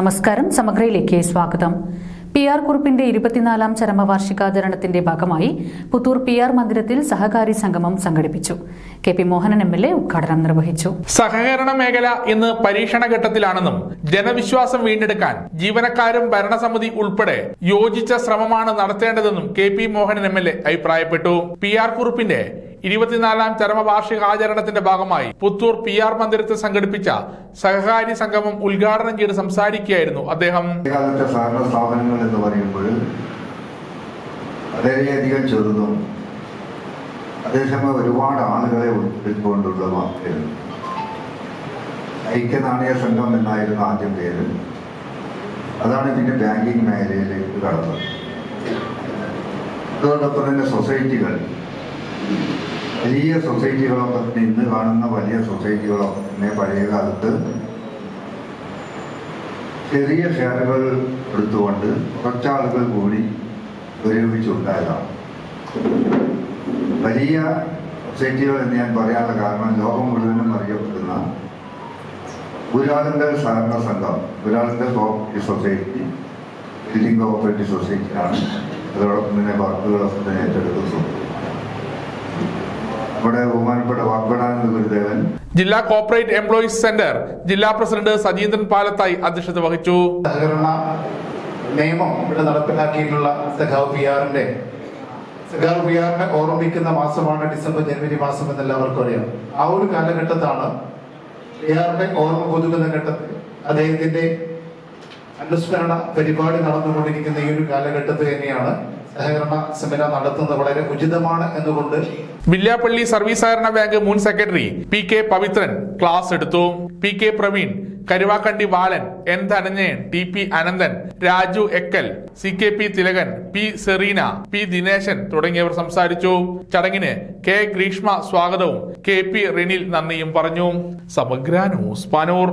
നമസ്കാരം. സമഗ്രയിലേക്ക് സ്വാഗതം. P R കുറുപ്പിന്റെ ഇരുപത്തിനാലാം ചരമവാർഷികാചരണത്തിന്റെ ഭാഗമായി പുത്തൂർ പി ആർ മന്ദിരത്തിൽ സഹകാരി സംഗമം സംഘടിപ്പിച്ചു. K P Mohanan M L A ഉദ്ഘാടനം നിർവഹിച്ചു. സഹകരണ മേഖല ഇന്ന് പരീക്ഷണ ഘട്ടത്തിലാണെന്നും ജനവിശ്വാസം വീണ്ടെടുക്കാൻ ജീവനക്കാരും ഭരണസമിതി ഉൾപ്പെടെ യോജിച്ച ശ്രമമാണ് നടത്തേണ്ടതെന്നും K P Mohanan M L A അഭിപ്രായപ്പെട്ടു. പി ആർ കുറുപ്പിന്റെ ഇരുപത്തിനാലാം ചരമവാർഷികാചരണത്തിന്റെ ഭാഗമായി പുത്തൂർ പി ആർ മന്ദിരത്തിൽ സംഘടിപ്പിച്ച സഹകാരി സംഗമം ഉദ്ഘാടനം ചെയ്ത് സംസാരിക്കുകയായിരുന്നു അദ്ദേഹം. സ്ഥാപനങ്ങൾ എന്ന് പറയുമ്പോൾ ചെറുതും അതേസമയം ഒരുപാട് ആളുകളെ ഐക്യനാണയ സംഘം എന്നായിരുന്നു ആദ്യം പേര്. അതാണ് പിന്നെ ബാങ്കിങ് മേഖലയിലേക്ക് കടന്നത്. അതോടൊപ്പം തന്നെ സൊസൈറ്റികൾ വലിയ സൊസൈറ്റികളൊക്കെ തന്നെ ഇന്ന് കാണുന്ന വലിയ സൊസൈറ്റികളൊക്കെ തന്നെ പഴയ കാലത്ത് ചെറിയ ഷെയറുകൾ എടുത്തുകൊണ്ട് കുറച്ചാളുകൾ കൂടി ഉപയോഗിച്ചുണ്ടായതാണ്. വലിയ സൊസൈറ്റികൾ എന്ന് ഞാൻ പറയാനുള്ള കാരണം ലോകം മുഴുവനും അറിയപ്പെടുന്ന ഊരാളുങ്കൽ സഹകരണ സംഘം Uralungal cooperative society building cooperative സൊസൈറ്റിയാണ് അതോടൊപ്പം തന്നെ വർക്കുകളൊക്കെ തന്നെ ഏറ്റെടുക്കുന്നു. നമ്മുടെ ബഹുമാനപ്പെട്ട വാഗ്ബടാനന്ദ ഗുരുദേവൻ ജില്ലാ കോർപ്പറേറ്റ് എംപ്ലോയീസ് സെന്റർ ജില്ലാ പ്രസിഡന്റ് സജീന്ദ്രൻ പാലത്തായി അധ്യക്ഷത വഹിച്ചു. സഹകരണ നിയമം ഇവിടെ നടപ്പിലാക്കിയിട്ടുള്ള സഖാവ് പി ആറിന്റെ സഖാവ് പി ആറിനെ ഓർമ്മിക്കുന്ന മാസമാണ് ഡിസംബർ ജനുവരി മാസം എന്ന് എല്ലാവർക്കും അറിയാം. ആ ഒരു കാലഘട്ടത്താണ് പി ആറിന്റെ ഓർമ്മ പുതുക്കുന്ന ഘട്ടത്തിൽ അദ്ദേഹത്തിന്റെ അനുസ്മരണ പരിപാടി നടന്നുകൊണ്ടിരിക്കുന്ന ഈ ഒരു കാലഘട്ടത്തിൽ തന്നെയാണ് സഹകരണ സെമിനാർ നടത്തുന്നത് വളരെ ഉചിതമാണ് എന്നുകൊണ്ട് വില്യാപ്പള്ളി സർവീസ് സഹകരണ ബാങ്ക് മുൻ secretary P K Pavithran class എടുത്തു. P K Praveen Karuvakandi Balan N Dhananjayan T P Ananthan Raju Ekkal C K P Thilakan P Sereena P Dineshan തുടങ്ങിയവർ സംസാരിച്ചു. ചടങ്ങിന് കെ ഗ്രീഷ്മ സ്വാഗതവും കെ പി റിനിൽ നന്ദിയും പറഞ്ഞു. സമഗ്ര ന്യൂസ് പാനൂർ.